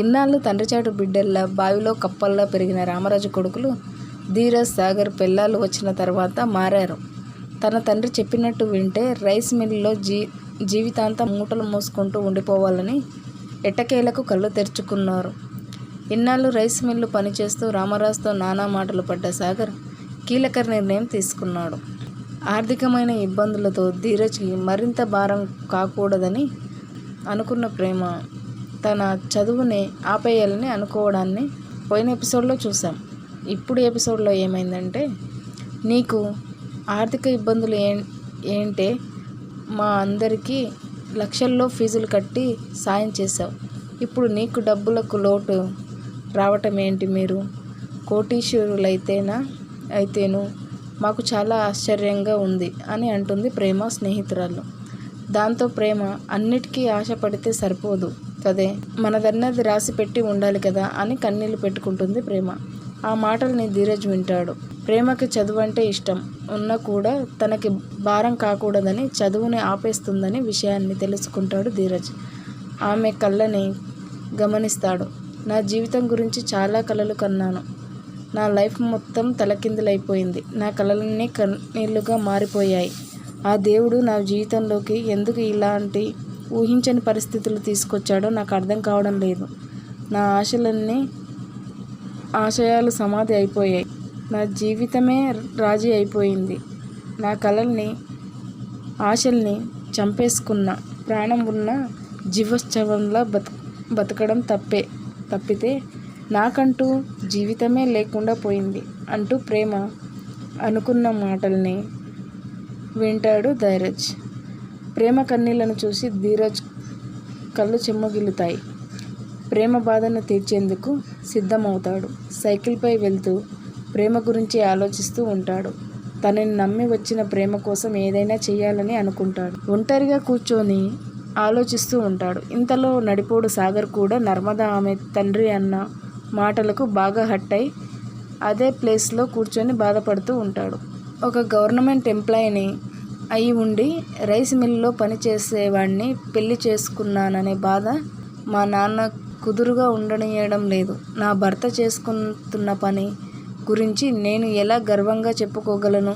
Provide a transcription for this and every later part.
ఇన్నాళ్ళు తండ్రిచాటు బిడ్డల్లా బావిలో కప్పల్లా పెరిగిన రామరాజు కొడుకులు ధీరజ్ సాగర్ పెళ్ళాలు వచ్చిన తర్వాత మారారు. తన తండ్రి చెప్పినట్టు వింటే రైస్ మిల్లులో జీ జీవితాంతం మూటలు మూసుకుంటూ ఉండిపోవాలని ఎట్టకేలకు కళ్ళు తెరుచుకున్నారు. ఇన్నాళ్ళు రైస్ మిల్లు పనిచేస్తూ రామరాజుతో నానా మాటలు పడ్డ సాగర్ కీలక నిర్ణయం తీసుకున్నాడు. ఆర్థికమైన ఇబ్బందులతో ధీరజ్కి మరింత భారం కాకూడదని అనుకున్న ప్రేమ తన చదువుని ఆపేయాలని అనుకోవడాన్ని పోయిన ఎపిసోడ్లో చూసాం ఇప్పుడు ఎపిసోడ్లో ఏమైందంటే నీకు ఆర్థిక ఇబ్బందులు ఏ ఏంటే మా అందరికీ లక్షల్లో ఫీజులు కట్టి సాయం చేశావు. ఇప్పుడు నీకు డబ్బులకు లోటు రావటం ఏంటి మీరు? కోటీశ్వరులైతేనా? అయితేను మాకు చాలా ఆశ్చర్యంగా ఉంది అని అంటుంది ప్రేమ స్నేహితురాలు. దాంతో ప్రేమ అన్నిటికీ ఆశపడితే సరిపోదు. కదే మనదన్నది రాసి పెట్టి ఉండాలి కదా అని కన్నీళ్ళు పెట్టుకుంటుంది ప్రేమ. ఆ మాటల్ని ధీరజ్ వింటాడు. ప్రేమకి చదువు అంటే ఇష్టం. ఉన్నా కూడా తనకి భారం కాకూడదని చదువుని ఆపేస్తుందని విషయాన్ని తెలుసుకుంటాడు ధీరజ్. ఆమె కళ్ళని గమనిస్తాడు. నా జీవితం గురించి చాలా కలలు కన్నాను. నా లైఫ్ మొత్తం తలకిందులైపోయింది. నా కలలన్నీ కన్నీళ్ళుగా మారిపోయాయి. ఆ దేవుడు నా జీవితంలోకి ఎందుకు ఇలాంటి ఊహించని పరిస్థితులు తీసుకొచ్చాడో నాకు అర్థం కావడం లేదు. నా ఆశలన్నీ ఆశయాలు సమాధి అయిపోయాయి. నా జీవితమే రాజీ అయిపోయింది. నా కళల్ని ఆశల్ని చంపేసుకున్న ప్రాణం ఉన్న జీవోత్సవంలా బత బతకడం తప్పే తప్పితే నాకంటూ జీవితమే లేకుండా పోయింది అంటూ ప్రేమ అనుకున్న మాటల్ని వింటాడు ధైరజ్. ప్రేమ కన్నీళ్ళను చూసి ధీరజ్ కళ్ళు చెమ్మగిల్లుతాయి. ప్రేమ బాధను తీర్చేందుకు సిద్ధమవుతాడు. సైకిల్పై వెళ్తూ ప్రేమ గురించి ఆలోచిస్తూ ఉంటాడు. తనని నమ్మి వచ్చిన ప్రేమ కోసం ఏదైనా చేయాలని అనుకుంటాడు. ఒంటరిగా కూర్చొని ఆలోచిస్తూ ఉంటాడు. ఇంతలో నడిపోడు సాగర్ కూడా నర్మదా ఆమె తండ్రి అన్న మాటలకు బాగా హట్ అయి అదే ప్లేస్లో కూర్చొని బాధపడుతూ ఉంటాడు. ఒక గవర్నమెంట్ ఎంప్లాయీని అయి ఉండి రైస్ మిల్లులో పనిచేసేవాడిని పెళ్ళి చేసుకున్నాననే బాధ మా నాన్న కుదురుగా ఉండనియడం లేదు. నా భర్త చేసుకుంటున్న పని గురించి నేను ఎలా గర్వంగా చెప్పుకోగలను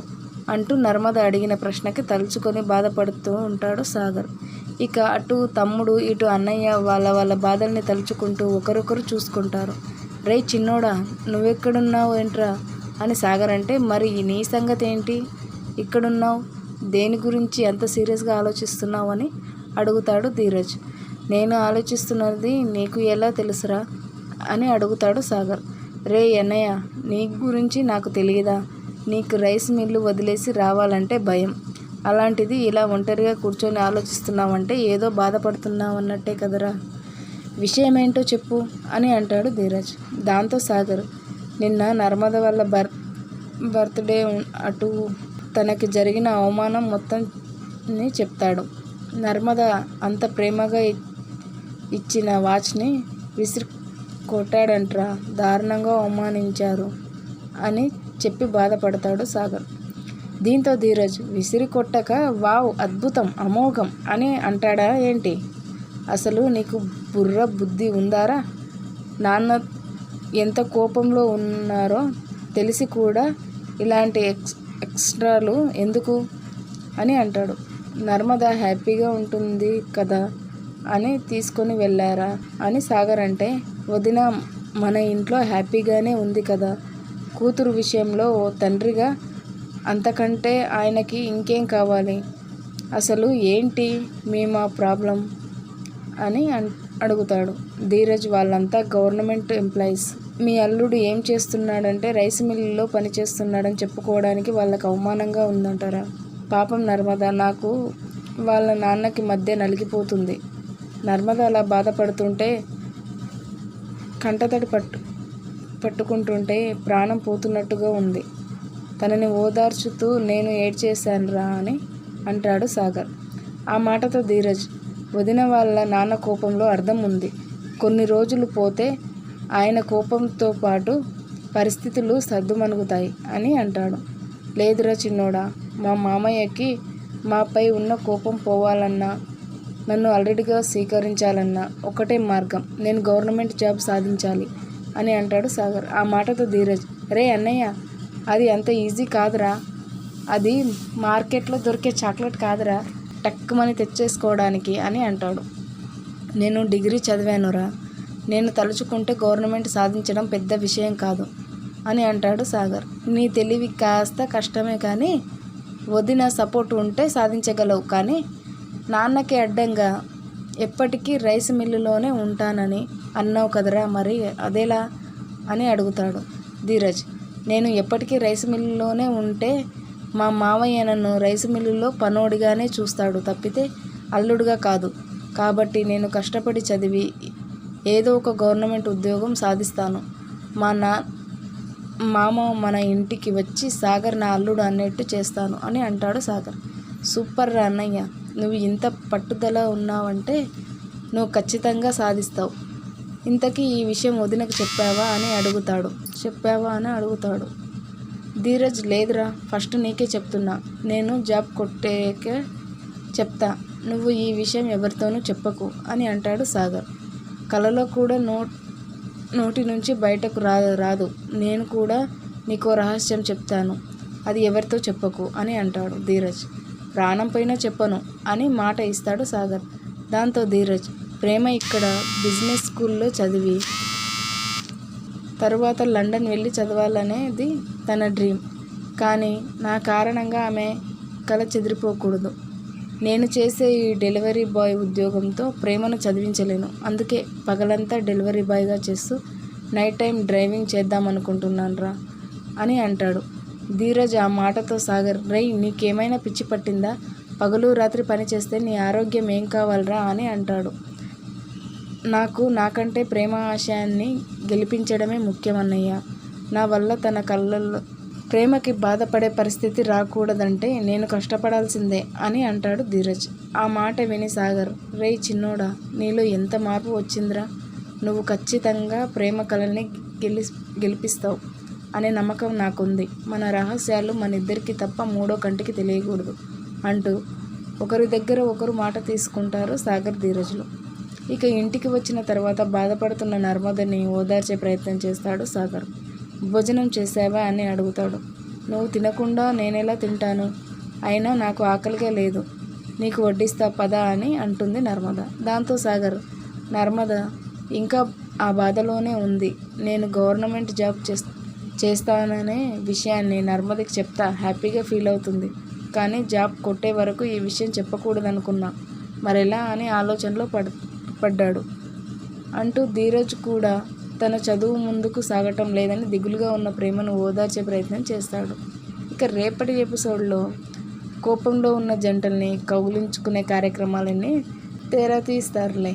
అంటూ నర్మద అడిగిన ప్రశ్నకి తలుచుకొని బాధపడుతూ ఉంటాడు సాగర్. ఇక అటు తమ్ముడు ఇటు అన్నయ్య వాళ్ళ వాళ్ళ బాధల్ని తలుచుకుంటూ ఒకరొకరు చూసుకుంటారు. రే చిన్నోడా నువ్వెక్కడున్నావు ఏంట్రా? అని సాగర్ అంటే మరి నీ సంగతి ఏంటి ఇక్కడున్నావు? దేని గురించి ఎంత సీరియస్గా ఆలోచిస్తున్నావు అని అడుగుతాడు ధీరజ్. నేను ఆలోచిస్తున్నది నీకు ఎలా తెలుసురా అని అడుగుతాడు సాగర్. రే అన్నయ్య నీ గురించి నాకు తెలియదా? నీకు రైస్ మిల్లు వదిలేసి రావాలంటే భయం. అలాంటిది ఇలా ఒంటరిగా కూర్చొని ఆలోచిస్తున్నావంటే ఏదో బాధపడుతున్నావు అన్నట్టే కదరా. విషయం ఏంటో చెప్పు అని అంటాడు ధీరజ్. దాంతో సాగర్ నిన్న నర్మద వల్ల బర్ బర్త్డే అటు తనకి జరిగిన అవమానం మొత్తం చెప్తాడు. నర్మద అంత ప్రేమగా ఇచ్చిన వాచ్ని విసిరి కొట్టాడంట్రా దారుణంగా అవమానించారు అని చెప్పి బాధపడతాడు సాగర్. దీంతో ధీరజ్ విసిరి కొట్టక వావ్ అద్భుతం అమోఘం అని అంటాడా ఏంటి? అసలు నీకు బుర్ర బుద్ధి ఉందారా? నాన్న ఎంత కోపంలో ఉన్నారో తెలిసి కూడా ఇలాంటి ఎక్స్ ఎక్స్ట్రాలు ఎందుకు? అని అంటాడు. నర్మద హ్యాపీగా ఉంటుంది కదా? అని తీసుకొని వెళ్ళారా? అని సాగర్ అంటే వదిన మన ఇంట్లో హ్యాపీగానే ఉంది కదా? కూతురు విషయంలో ఓ తండ్రిగా అంతకంటే ఆయనకి ఇంకేం కావాలి? అసలు ఏంటి మీ మా ప్రాబ్లం? అని అడుగుతాడు. ధీరజ్ వాళ్ళంతా గవర్నమెంట్ ఎంప్లాయీస్. మీ అల్లుడు ఏం చేస్తున్నాడంటే రైస్ మిల్లులో పనిచేస్తున్నాడని చెప్పుకోవడానికి వాళ్ళకి అవమానంగా ఉందంటారా. పాపం నర్మద నాకు వాళ్ళ నాన్నకి మధ్య నలిగిపోతుంది. నర్మద అలా బాధపడుతుంటే కంటతడి పట్టు పట్టుకుంటుంటే ప్రాణం పోతున్నట్టుగా ఉంది. తనని ఓదార్చుతూ నేను ఏడ్చేశానురా అని అంటాడు సాగర్. ఆ మాటతో ధీరజ్ వదిన వాళ్ళ నాన్న కోపంలో అర్థం ఉంది. కొన్ని రోజులు పోతే ఆయన కోపంతో పాటు పరిస్థితులు సర్దుమణుగుతాయి అని అంటాడు. లేదురా చిన్నోడా మా మామయ్యకి మాపై ఉన్న కోపం పోవాలన్నా నన్ను ఆల్రెడీగా స్వీకరించాలన్నా ఒకటే మార్గం. నేను గవర్నమెంట్ జాబ్ సాధించాలి అని అంటాడు సాగర్. ఆ మాటతో ధీరజ్ రే అన్నయ్య అది అంత ఈజీ కాదురా. అది మార్కెట్లో దొరికే చాక్లెట్ కాదురా. టక్కుమని తెచ్చేసుకోవడానికి అని అంటాడు. నేను డిగ్రీ చదివానురా నేను తలుచుకుంటే గవర్నమెంట్ సాధించడం పెద్ద విషయం కాదు అని అంటాడు సాగర్. నీ తెలివి కాస్త కష్టమే కానీ వదిన సపోర్ట్ ఉంటే సాధించగలవు కానీ నాన్నకి అడ్డంగా ఎప్పటికీ రైస్ మిల్లులోనే ఉంటానని అన్నావు కదరా మరి అదేలా అని అడుగుతాడు ధీరజ్. నేను ఎప్పటికీ రైస్ మిల్లులోనే ఉంటే మా మావయ్య నన్ను రైస్ మిల్లులో పనోడిగానే చూస్తాడు తప్పితే అల్లుడుగా కాదు. కాబట్టి నేను కష్టపడి చదివి ఏదో ఒక గవర్నమెంట్ ఉద్యోగం సాధిస్తాను. మా నా మామ మన ఇంటికి వచ్చి సాగర్ నా అల్లుడు అన్నట్టు చేస్తాను అని అంటాడు సాగర్. సూపర్ రా అన్నయ్య నువ్వు ఇంత పట్టుదల ఉన్నావంటే నువ్వు ఖచ్చితంగా సాధిస్తావు. ఇంతకీ ఈ విషయం వదినకు చెప్పావా అని అడుగుతాడు. చెప్పావా అని అడుగుతాడు. ధీరజ్ లేదురా ఫస్ట్ నీకే చెప్తున్నా. నేను జాబ్ కొట్టేకే చెప్తా. నువ్వు ఈ విషయం ఎవరితోనూ చెప్పకు అని అంటాడు సాగర్. కలలో కూడా నోట్ నోటి నుంచి బయటకు రా రాదు. నేను కూడా నీకో రహస్యం చెప్తాను. అది ఎవరితో చెప్పకు అని అంటాడు ధీరజ్. ప్రాణం పైన చెప్పను అని మాట ఇస్తాడు సాగర్. దాంతో ధీరజ్ ప్రేమ ఇక్కడ బిజినెస్ స్కూల్లో చదివి తరువాత లండన్ వెళ్ళి చదవాలనేది తన డ్రీమ్. కానీ నా కారణంగా ఆమె కల చెదిరిపోకూడదు. నేను చేసే ఈ డెలివరీ బాయ్ ఉద్యోగంతో ప్రేమను చదివించలేను. అందుకే పగలంతా డెలివరీ బాయ్గా చేస్తూ నైట్ టైం డ్రైవింగ్ చేద్దామనుకుంటున్నానురా అని అంటాడు. ధీరజ్ ఆ మాటతో సాగర్ రై నీకేమైనా పిచ్చి పట్టిందా? పగలు రాత్రి పని చేస్తే నీ ఆరోగ్యం ఏం కావాలరా? అని అంటాడు. నాకు నాకంటే ప్రేమ ఆశయాన్ని గెలిపించడమే ముఖ్యమన్నయ్య నా వల్ల తన కళ్ళల్లో ప్రేమకి బాధపడే పరిస్థితి రాకూడదంటే నేను కష్టపడాల్సిందే అని అంటాడు ధీరజ్. ఆ మాట విని సాగర్ రే చిన్నోడా నీలో ఎంత మార్పు వచ్చిందిరా? నువ్వు ఖచ్చితంగా ప్రేమ కళల్ని గెలి గెలిపిస్తావు అనే నమ్మకం నాకుంది. మన రహస్యాలు మన ఇద్దరికి తప్ప మూడో కంటికి తెలియకూడదు అంటూ ఒకరి దగ్గర ఒకరు మాట తీసుకుంటారు సాగర్ ధీరజ్లు. ఇక ఇంటికి వచ్చిన తర్వాత బాధపడుతున్న నర్మదని ఓదార్చే ప్రయత్నం చేస్తాడు సాగర్. భోజనం చేసావా అని అడుగుతాడు. నువ్వు తినకుండా నేనెలా తింటాను? అయినా నాకు ఆకలిగా లేదు. నీకు వడ్డిస్తా పదా అని అంటుంది నర్మద. దాంతో సాగర్ నర్మద ఇంకా ఆ బాధలోనే ఉంది. నేను గవర్నమెంట్ జాబ్ చేస్ చేస్తాననే విషయాన్ని నర్మదకి చెప్తా హ్యాపీగా ఫీల్ అవుతుంది. కానీ జాబ్ కొట్టే వరకు ఈ విషయం చెప్పకూడదనుకున్నా. మరెలా అని ఆలోచనలో పడ్ పడ్డాడు. అంటూ ధీరజ్ కూడా తన చదువు ముందుకు సాగటం లేదని దిగులుగా ఉన్న ప్రేమను ఓదార్చే ప్రయత్నం చేస్తాడు. ఇక రేపటి ఎపిసోడ్లో కోపంలో ఉన్న జంటల్ని కౌగులించుకునే కార్యక్రమాలన్నీ తీరా తీస్తారులే.